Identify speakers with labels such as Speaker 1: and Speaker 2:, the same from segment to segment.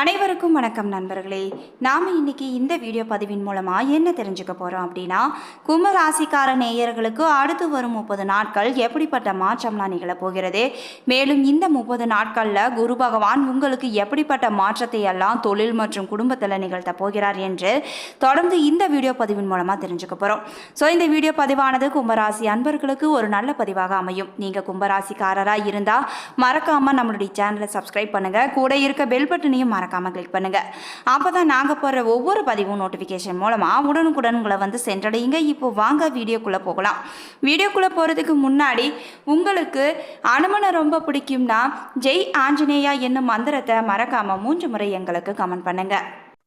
Speaker 1: அனைவருக்கும் வணக்கம் நண்பர்களே. நாம் இன்னைக்கு இந்த வீடியோ பதிவின் மூலமாக என்ன தெரிஞ்சுக்க போகிறோம் அப்படின்னா கும்பராசிக்கார நேயர்களுக்கு அடுத்து வரும் முப்பது நாட்கள் எப்படிப்பட்ட மாற்றம்லாம் நிகழப் போகிறது? மேலும் இந்த முப்பது நாட்களில் குரு பகவான் உங்களுக்கு எப்படிப்பட்ட மாற்றத்தை எல்லாம் தொழில் மற்றும் குடும்பத்தில் நிகழ்த்த போகிறார் என்று தொடர்ந்து இந்த வீடியோ பதிவின் மூலமாக தெரிஞ்சுக்க போகிறோம் ஸோ இந்த வீடியோ பதிவானது கும்பராசி அன்பர்களுக்கு ஒரு நல்ல பதிவாக அமையும். நீங்கள் கும்பராசிக்காரராக இருந்தால் மறக்காமல் நம்மளுடைய சேனலை சப்ஸ்கிரைப் பண்ணுங்கள் கூட இருக்க பெல் பட்டனையும் மறக்காமல் கிளிக் பண்ணுங்கள் அப்போ தான் நாங்கள் போடுற ஒவ்வொரு பதிவும் நோட்டிஃபிகேஷன் மூலமாக உடனுக்குடன் உங்களை வந்து சென்றடையுங்க. இப்போ வாங்க வீடியோக்குள்ளே போகலாம். வீடியோக்குள்ளே போகிறதுக்கு முன்னாடி உங்களுக்கு அனுமனை ரொம்ப பிடிக்கும்னா ஜெய் ஆஞ்சநேயா என்னும் மந்திரத்தை மறக்காமல் மூன்று முறை எங்களுக்கு கமெண்ட் பண்ணுங்கள்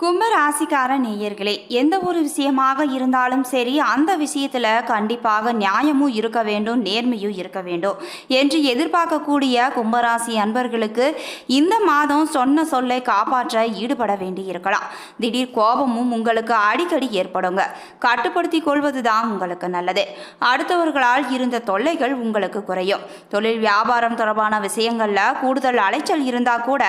Speaker 1: கும்பராசிக்கார நேயர்களே எந்த ஒரு விஷயமாக இருந்தாலும் சரி அந்த விஷயத்தில் கண்டிப்பாக நியாயமும் இருக்க வேண்டும் நேர்மையும் இருக்க வேண்டும் என்று எதிர்பார்க்கக்கூடிய கும்பராசி அன்பர்களுக்கு இந்த மாதம் சொன்ன சொல்லை காப்பாற்ற ஈடுபட வேண்டி இருக்கலாம் திடீர் கோபமும் உங்களுக்கு அடிக்கடி ஏற்படுங்க. கட்டுப்படுத்தி கொள்வது தான் உங்களுக்கு நல்லது. அடுத்தவர்களால் இருந்த தொல்லைகள் உங்களுக்கு குறையும். தொழில் வியாபாரம் தொடர்பான விஷயங்களில் கூடுதல் அலைச்சல் இருந்தால் கூட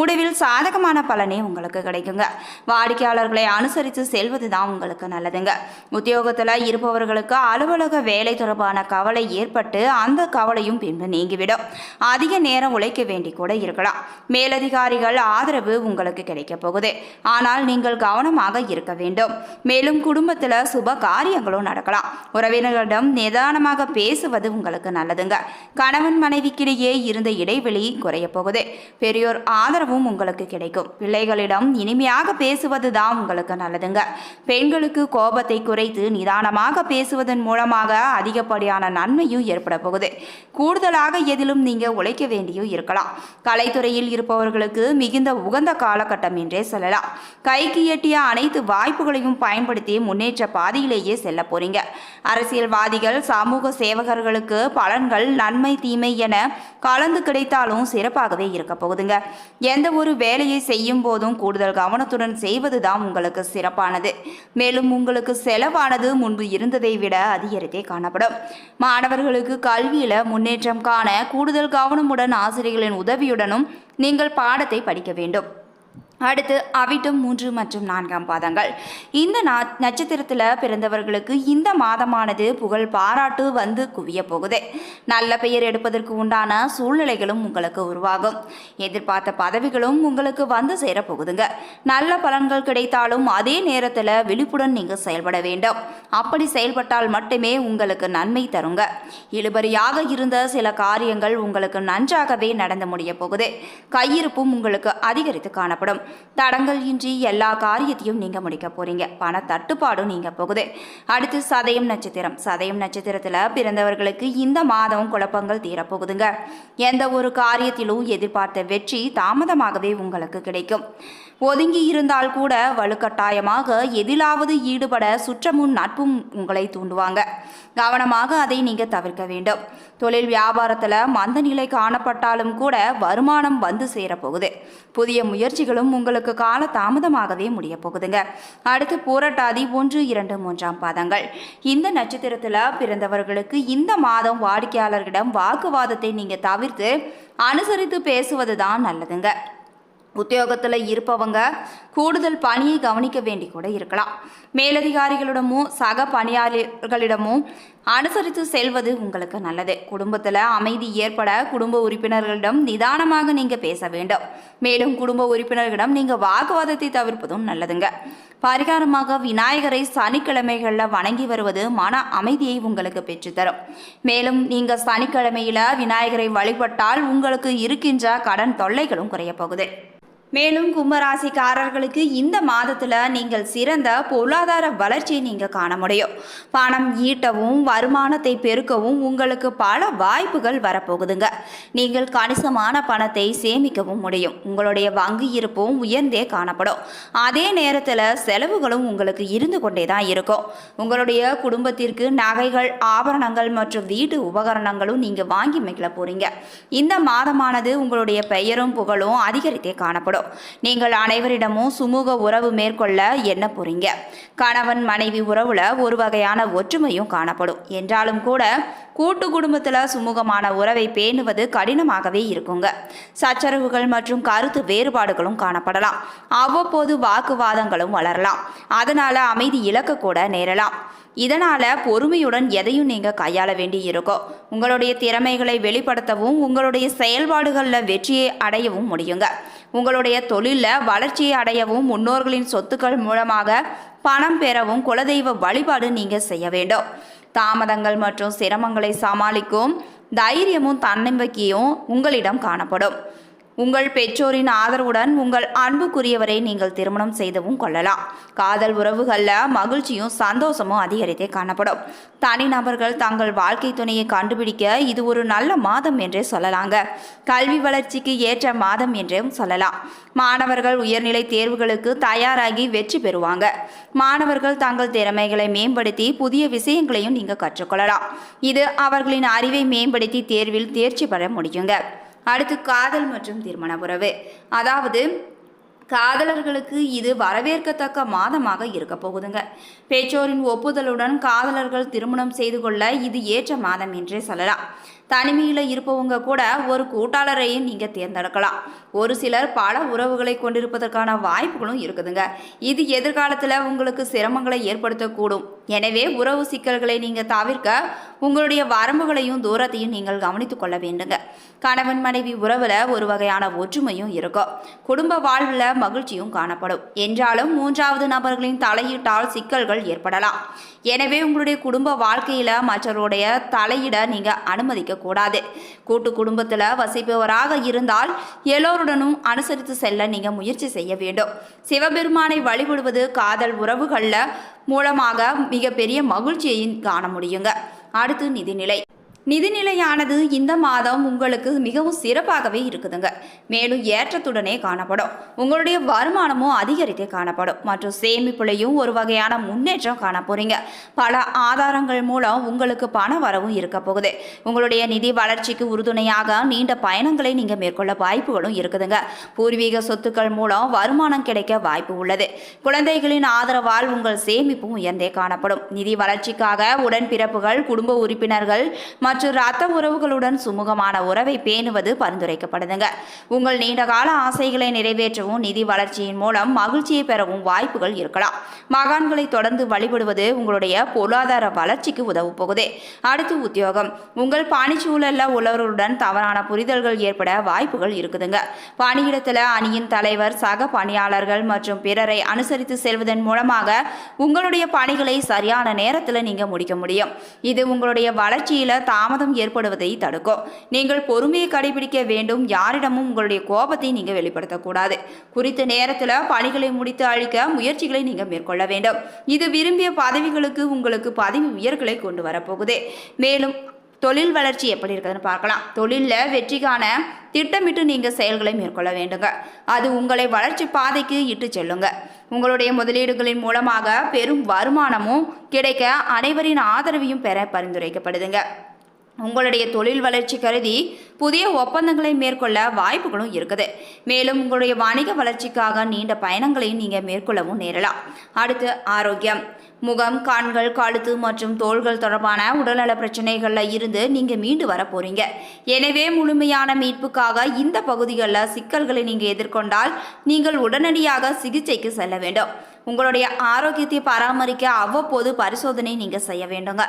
Speaker 1: முடிவில் சாதகமான பலனே உங்களுக்கு கிடைக்குங்க. வாடிக்கையாளர்களை அனுசரித்து செல்வது தான் உங்களுக்கு நல்லதுங்க. உத்தியோகத்தில் இருப்பவர்களுக்கு அலுவலக வேலை தொடர்பான கவலை ஏற்பட்டு அந்த கவலையும் பின்பு நீங்கிவிடும். அதிக நேரம் உழைக்க வேண்டி கூட இருக்கலாம். மேலதிகாரிகள் ஆதரவு உங்களுக்கு கிடைக்கப் போகுது. ஆனால் நீங்கள் கவனமாக இருக்க வேண்டும். மேலும் குடும்பத்தில் சுப காரியங்களும் நடக்கலாம். உறவினர்களிடம் நிதானமாக பேசுவது உங்களுக்கு நல்லதுங்க. கணவன் மனைவிக்கிடையே இருந்த இடைவெளி குறைய போகுது. பெரியோர் ஆதரவும் உங்களுக்கு கிடைக்கும். பிள்ளைகளிடம் இனிமையாக பேசுவது தான் உங்களுக்கு நல்லதுங்க. பெண்களுக்கு கோபத்தை குறைத்து நிதானமாக பேசுவதன் மூலமாக அதிகப்படியான நன்மையும் ஏற்பட போகுது. கூடுதலாக எதிலும் நீங்க உழைக்க வேண்டியும் இருக்கலாம். கலைத்துறையில் இருப்பவர்களுக்கு மிகுந்த உகந்த காலகட்டம் என்றே சொல்லலாம். கைக்கு எட்டிய அனைத்து வாய்ப்புகளையும் பயன்படுத்தி முன்னேற்ற பாதையிலேயே செல்ல போறீங்க. அரசியல்வாதிகள் சமூக சேவகர்களுக்கு பலன்கள் நன்மை தீமை என கலந்து கிடைத்தாலும் சிறப்பாகவே இருக்க போகுதுங்க. எந்த ஒரு வேலையை செய்யும் போதும் கூடுதல் கவனத்துடன் செய்வது செய்வதுதான் உங்களுக்கு சிறப்பானது. மேலும் உங்களுக்கு செலவானது முன்பு இருந்ததை விட அதிகரித்தே காணப்படும். மாணவர்களுக்கு கல்வியில முன்னேற்றம் காண கூடுதல் கவனமுடன் ஆசிரியர்களின் உதவியுடனும் நீங்கள் பாடத்தை படிக்க வேண்டும். அடுத்து அவிட்டம் மூன்று மற்றும் நான்காம் பாதங்கள். இந்த நா நட்சத்திரத்தில் பிறந்தவர்களுக்கு இந்த மாதமானது புகழ் பாராட்டு வந்து குவிய போகுது. நல்ல பெயர் எடுப்பதற்கு உண்டான சூழ்நிலைகளும் உங்களுக்கு உருவாகும். எதிர்பார்த்த பதவிகளும் உங்களுக்கு வந்து சேரப்போகுதுங்க நல்ல பலன்கள் கிடைத்தாலும் அதே நேரத்தில் விழிப்புடன் நீங்கள் செயல்பட வேண்டும். அப்படி செயல்பட்டால் மட்டுமே உங்களுக்கு நன்மை தருங்க. இழுபறியாக இருந்த சில காரியங்கள் உங்களுக்கு நன்றாகவே நடந்து முடிய போகுது. கையிருப்பும் உங்களுக்கு அதிகரித்து காணப்படும். தடங்கள் இன்றி எல்லா காரியத்தையும் நீங்க முடிக்க போறீங்க. பண தட்டுப்பாடும் நீங்க போகுது. அடுத்து சதயம் நட்சத்திரம். சதயம் நட்சத்திரத்துல பிறந்தவர்களுக்கு இந்த மாதம் குழப்பங்கள் தீரப்போகுதுங்க. எந்த ஒரு காரியத்திலும் எதிர்பார்த்த வெற்றி தாமதமாகவே உங்களுக்கு கிடைக்கும். ஒதுங்கி இருந்தால் கூட வலுக்கட்டாயமாக எதிலாவது ஈடுபட சுற்றமும் நட்பும் உங்களை தூண்டுவாங்க. கவனமாக அதை நீங்க தவிர்க்க வேண்டும். தொழில் வியாபாரத்தில் மந்த நிலை காணப்பட்டாலும் கூட வருமானம் வந்து சேரப்போகுது. புதிய முயற்சிகளும் உங்களுக்கு கால தாமதமாகவே முடிய போகுதுங்க. அடுத்து பூரட்டாதி ஒன்று இரண்டு மூன்றாம் பாதங்கள். இந்த நட்சத்திரத்தில் பிறந்தவர்களுக்கு இந்த மாதம் வாடிக்கையாளர்களிடம் வாக்குவாதத்தை நீங்கள் தவிர்த்து அனுசரித்து பேசுவது தான் நல்லதுங்க. உத்தியோகத்தில் இருப்பவங்க கூடுதல் பணியை கவனிக்க வேண்டி கூட இருக்கலாம். மேலதிகாரிகளிடமும் சக பணியாளர்களிடமும் அனுசரித்து செல்வது உங்களுக்கு நல்லது. குடும்பத்தில் அமைதி ஏற்பட குடும்ப உறுப்பினர்களிடம் நிதானமாக நீங்கள் பேச வேண்டும். மேலும் குடும்ப உறுப்பினர்களிடம் நீங்கள் வாக்குவாதத்தை தவிர்ப்பதும் நல்லதுங்க. பரிகாரமாக விநாயகரை சனிக்கிழமைகளில் வணங்கி வருவது மன அமைதியை உங்களுக்கு பெற்றுத்தரும். மேலும் நீங்கள் சனிக்கிழமையில் விநாயகரை வழிபட்டால் உங்களுக்கு இருக்கின்ற கடன் தொல்லைகளும் குறையப்போகுது மேலும் கும்பராசிக்காரர்களுக்கு இந்த மாதத்தில் நீங்கள் சிறந்த பொருளாதார வளர்ச்சியை நீங்கள் காண முடியும். பணம் ஈட்டவும் வருமானத்தை பெருக்கவும் உங்களுக்கு பல வாய்ப்புகள் வரப்போகுதுங்க. நீங்கள் கணிசமான பணத்தை சேமிக்கவும் முடியும். உங்களுடைய வங்கி இருப்பும் உயர்ந்தே காணப்படும். அதே நேரத்தில் செலவுகளும் உங்களுக்கு இருந்து கொண்டே தான் இருக்கும். உங்களுடைய குடும்பத்திற்கு நகைகள் ஆபரணங்கள் மற்றும் வீட்டு உபகரணங்களும் நீங்கள் வாங்கி மேற்கொள்ள போறீங்க. இந்த மாதமானது உங்களுடைய பெயரும் புகழும் அதிகரித்தே காணப்படும். நீங்கள் அனைவரிடமும் சுமூக உறவு மேற்கொள்ள என்ன போறீங்க கணவன் மனைவி உறவுல ஒரு வகையான ஒற்றுமையும் காணப்படும். என்றாலும் கூட கூட்டு குடும்பத்தில் சுமூகமான உறவை பேணுவது கடினமாகவே இருக்குங்க. சச்சரவுகள் மற்றும் கருத்து வேறுபாடுகளும் காணப்படலாம். அவ்வப்போது வாக்குவாதங்களும் வளரலாம். அதனால அமைதி இழக்கக்கூட நேரலாம். இதனால் பொறுமையுடன் எதையும் நீங்கள் கையாள வேண்டி இருக்கும் உங்களுடைய திறமைகளை வெளிப்படுத்தவும் உங்களுடைய செயல்பாடுகளில் வெற்றியை அடையவும் முடியுங்க. உங்களுடைய தொழிலில் வளர்ச்சியை அடையவும் முன்னோர்களின் சொத்துக்கள் மூலமாக பணம் பெறவும் குலதெய்வ வழிபாடு நீங்கள் செய்ய வேண்டும். தாமதங்கள் மற்றும் சிரமங்களை சமாளிக்கும் தைரியமும் தன்னம்பிக்கையும் உங்களிடம் காணப்படும். உங்கள் பெற்றோரின் ஆதரவுடன் உங்கள் அன்புக்குரியவரை நீங்கள் திருமணம் செய்தவும் கொள்ளலாம். காதல் உறவுகளில் மகிழ்ச்சியும் சந்தோஷமும் அதிகரித்தே காணப்படும். தனிநபர்கள் தங்கள் வாழ்க்கை துணையை கண்டுபிடிக்க இது ஒரு நல்ல மாதம் என்றே சொல்லலாங்க. கல்வி வளர்ச்சிக்கு ஏற்ற மாதம் என்றும் சொல்லலாம். மாணவர்கள் உயர்நிலை தேர்வுகளுக்கு தயாராகி வெற்றி பெறுவாங்க. மாணவர்கள் தங்கள் திறமைகளை மேம்படுத்தி புதிய விஷயங்களையும் நீங்கள் கற்றுக்கொள்ளலாம். இது அவர்களின் அறிவை மேம்படுத்தி தேர்வில் தேர்ச்சி பெற முடியுங்க. அடுத்து காதல் மற்றும் திருமண உறவு. அதாவது காதலர்களுக்கு இது வரவேற்கத்தக்க மாதமாக இருக்க போகுதுங்க. பெற்றோரின் ஒப்புதலுடன் காதலர்கள் திருமணம் செய்து கொள்ள இது ஏற்ற மாதம் என்றே சொல்லலாம். தனிமையில் இருப்பவங்க கூட ஒரு கூட்டாளரையும் நீங்கள் தேர்ந்தெடுக்கலாம். ஒரு சிலர் பல உறவுகளை கொண்டிருப்பதற்கான வாய்ப்புகளும் இருக்குதுங்க. இது எதிர்காலத்தில் உங்களுக்கு சிரமங்களை ஏற்படுத்தக்கூடும். எனவே உறவு சிக்கல்களை நீங்கள் தவிர்க்க உங்களுடைய வரம்புகளையும் தூரத்தையும் நீங்கள் கவனித்துக் கொள்ள வேண்டுங்க. கணவன் மனைவி உறவில் ஒரு வகையான ஒற்றுமையும் இருக்கும் குடும்ப வாழ்வில் மகிழ்ச்சியும் காணப்படும். என்றாலும் மூன்றாவது நபர்களின் தலையீட்டால் சிக்கல்கள் ஏற்படலாம். எனவே உங்களுடைய குடும்ப வாழ்க்கையில் மற்றவருடைய தலையிட நீங்கள் அனுமதிக்க கூடாது. கூட்டு குடும்பத்தில் வசிப்பவராக இருந்தால் எல்லோருடனும் அனுசரித்து செல்ல நீங்கள் முயற்சி செய்ய வேண்டும். சிவபெருமானை வழிபடுவது காதல் உறவுகளில் மூலமாக மிகப்பெரிய மகிழ்ச்சியையும் காண முடியுங்க. அடுத்து நிதிநிலை. நிதிநிலையானது இந்த மாதம் உங்களுக்கு மிகவும் சிறப்பாகவே இருக்குதுங்க. மேலும் ஏற்றத்துடனே காணப்படும். உங்களுடைய வருமானமும் அதிகரித்து காணப்படும். மற்றும் சேமிப்புலையும் ஒரு வகையான முன்னேற்றம் காண போறீங்க. பல ஆதாரங்கள் மூலம் உங்களுக்கு பண வரவும் இருக்க போகுது. உங்களுடைய நிதி வளர்ச்சிக்கு உறுதுணையாக நீண்ட பயணங்களை நீங்கள் மேற்கொள்ள வாய்ப்புகளும் இருக்குதுங்க. பூர்வீக சொத்துக்கள் மூலம் வருமானம் கிடைக்க வாய்ப்பு உள்ளது. குழந்தைகளின் ஆதரவால் உங்கள் சேமிப்பும் உயர்ந்தே காணப்படும். நிதி வளர்ச்சிக்காக உடன்பிறப்புகள் குடும்ப உறுப்பினர்கள் மற்றும் மற்றும் ரத்த உறவுகளுடன் சுமூகமான உறவை பேணுவது பரிந்துரைக்கப்படுதுங்க. உங்கள் நீண்டகால ஆசைகளை நிறைவேற்றவும் நிதி வளர்ச்சியின் மூலம் மகிழ்ச்சியை பெறவும் வாய்ப்புகள் இருக்கலாம். மகான்களை தொடர்ந்து வழிபடுவது உங்களுடைய பொருளாதார வளர்ச்சிக்கு உதவு போகுது அடுத்து உத்தியோகம். உங்கள் பணிச்சூழல்ல உள்ளவர்களுடன் தவறான புரிதல்கள் ஏற்பட வாய்ப்புகள் இருக்குதுங்க. பணியிடத்தில் அணியின் தலைவர் சக பணியாளர்கள் மற்றும் பிறரை அனுசரித்து செல்வதன் மூலமாக உங்களுடைய பணிகளை சரியான நேரத்தில் நீங்கள் முடிக்க முடியும். இது உங்களுடைய வளர்ச்சியில் தாமதம் ஏற்படுவதை தடுக்கும். நீங்கள் பொறுமையை கடைபிடிக்க வேண்டும். யாரிடமும் உங்களுடைய கோபத்தை நீங்கள் வெளிப்படுத்தக்கூடாது. குறித்த நேரத்தில் பணிகளை முடித்து அழிக்க முயற்சிகளை நீங்கள் மேற்கொள்ள வேண்டும். இது விரும்பிய பதவிகளுக்கு உங்களுக்கு பதவி உயர்களை கொண்டு வரப்போகுது. மேலும் தொழில் வளர்ச்சி எப்படி இருக்குதுன்னு பார்க்கலாம். தொழிலில் வெற்றிக்கான திட்டமிட்டு நீங்கள் செயல்களை மேற்கொள்ள வேண்டுங்க. அது உங்களை வளர்ச்சி பாதைக்கு இட்டு செல்லுங்க. உங்களுடைய முதலீடுகளின் மூலமாக பெரும் வருமானமும் கிடைக்க அனைவரின் ஆதரவையும் பெற பரிந்துரைக்கப்படுதுங்க. உங்களுடைய தொழில் வளர்ச்சி கருதி புதிய ஒப்பந்தங்களை மேற்கொள்ள வாய்ப்புகளும் இருக்குது. மேலும் உங்களுடைய வணிக வளர்ச்சிக்காக நீண்ட பயணங்களையும் நீங்கள் மேற்கொள்ளவும் நேரலாம். அடுத்து ஆரோக்கியம். முகம் கண்கள் கழுத்து மற்றும் தோள்கள் தொடர்பான உடல்நல பிரச்சனைகளில் இருந்து நீங்கள் மீண்டு வர போறீங்க. எனவே முழுமையான மீட்புக்காக இந்த பகுதிகளில் சிக்கல்களை நீங்கள் எதிர்கொண்டால் நீங்கள் உடனடியாக சிகிச்சைக்கு செல்ல வேண்டும். உங்களுடைய ஆரோக்கியத்தை பராமரிக்க அவ்வப்போது பரிசோதனை நீங்கள் செய்ய வேண்டுங்க.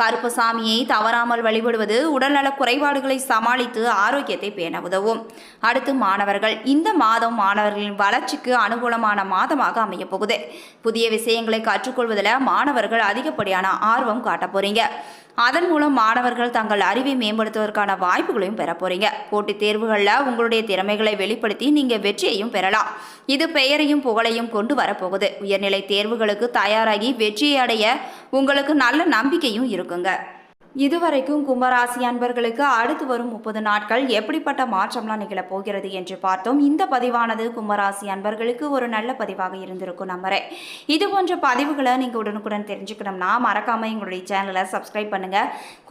Speaker 1: கருப்பசாமியை தவறாமல் வழிபடுவது உடல்நல குறைபாடுகளை சமாளித்து ஆரோக்கியத்தை பேண உதவும். அடுத்து மாணவர்கள் இந்த மாதம் மாணவர்களின் வளர்ச்சிக்கு அனுகூலமான மாதமாக அமையப் போகுது. புதிய விஷயங்களை கற்றுக்கொள்வதில் மாணவர்கள் அதிகப்படியான ஆர்வம் காட்ட போறீங்க. அதன் மூலம் மாணவர்கள் தங்கள் அறிவை மேம்படுத்துவதற்கான வாய்ப்புகளையும் பெற போறீங்க. போட்டித் தேர்வுகளில் உங்களுடைய திறமைகளை வெளிப்படுத்தி நீங்கள் வெற்றியையும் பெறலாம். இது பெயரையும் புகழையும் கொண்டு வரப்போகுது உயர்நிலை தேர்வுகளுக்கு தயாராகி வெற்றியை அடைய உங்களுக்கு நல்ல நம்பிக்கையும் இருக்குங்க. இதுவரைக்கும் கும்பராசி அன்பர்களுக்கு அடுத்து வரும் முப்பது நாட்கள் எப்படிப்பட்ட மாற்றம்லாம் நிகழப் போகிறது என்று பார்த்தோம். இந்த பதிவானது கும்பராசி அன்பர்களுக்கு ஒரு நல்ல பதிவாக இருந்திருக்கும் நம்புறேன். இது போன்ற பதிவுகளை நீங்கள் உடனுக்குடன் தெரிஞ்சுக்கணும்னா மறக்காம எங்களுடைய சேனலை சப்ஸ்கிரைப் பண்ணுங்க.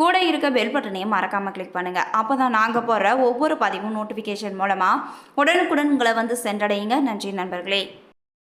Speaker 1: கூட இருக்க பெல் பட்டனையும் மறக்காம கிளிக் பண்ணுங்க. அப்பதான் நாங்கள் போடுற ஒவ்வொரு பதிவும் நோட்டிஃபிகேஷன் மூலமாக உடனுக்குடன் உங்களை வந்து சென்றடையுங்க. நன்றி நண்பர்களே.